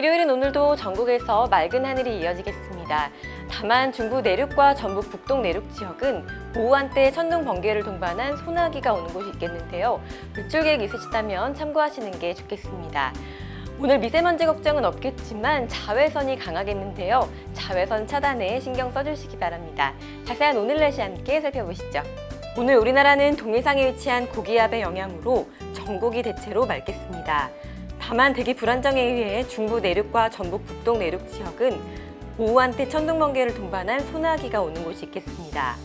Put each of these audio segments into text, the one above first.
일요일은 오늘도 전국에서 맑은 하늘이 이어지겠습니다. 다만 중부 내륙과 전북 북동 내륙 지역은 오후 한때 천둥 번개를 동반한 소나기가 오는 곳이 있겠는데요. 외출 계획 있으시다면 참고하시는 게 좋겠습니다. 오늘 미세먼지 걱정은 없겠지만 자외선이 강하겠는데요. 자외선 차단에 신경 써주시기 바랍니다. 자세한 오늘 날씨 함께 살펴보시죠. 오늘 우리나라는 동해상에 위치한 고기압의 영향으로 전국이 대체로 맑겠습니다. 다만 대기 불안정에 의해 중부 내륙과 전북 북동 내륙 지역은 오후 한때 천둥 번개를 동반한 소나기가 오는 곳이 있겠습니다.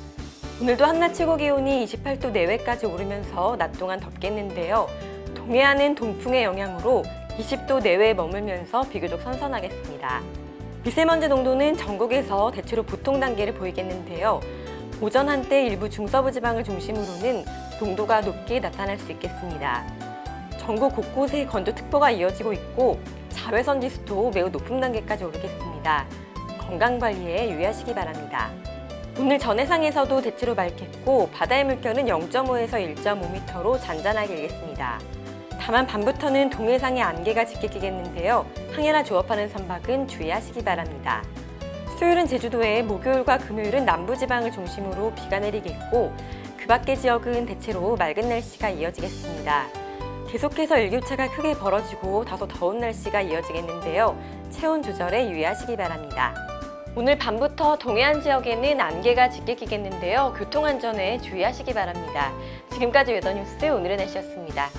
오늘도 한낮 최고 기온이 28도 내외까지 오르면서 낮 동안 덥겠는데요. 동해안은 동풍의 영향으로 20도 내외에 머물면서 비교적 선선하겠습니다. 미세먼지 농도는 전국에서 대체로 보통 단계를 보이겠는데요. 오전 한때 일부 중서부 지방을 중심으로는 농도가 높게 나타날 수 있겠습니다. 전국 곳곳에 건조특보가 이어지고 있고 자외선 지수도 매우 높은 단계까지 오르겠습니다. 건강 관리에 유의하시기 바랍니다. 오늘 전해상에서도 대체로 맑겠고 바다의 물결은 0.5에서 1.5m로 잔잔하게 일겠습니다. 다만 밤부터는 동해상에 안개가 짙게 끼겠는데요. 항해나 조업하는 선박은 주의하시기 바랍니다. 수요일은 제주도에 목요일과 금요일은 남부지방을 중심으로 비가 내리겠고 그 밖의 지역은 대체로 맑은 날씨가 이어지겠습니다. 계속해서 일교차가 크게 벌어지고 다소 더운 날씨가 이어지겠는데요. 체온 조절에 유의하시기 바랍니다. 오늘 밤부터 동해안 지역에는 안개가 짙게 끼겠는데요. 교통안전에 주의하시기 바랍니다. 지금까지 웨더뉴스 오늘의 날씨였습니다.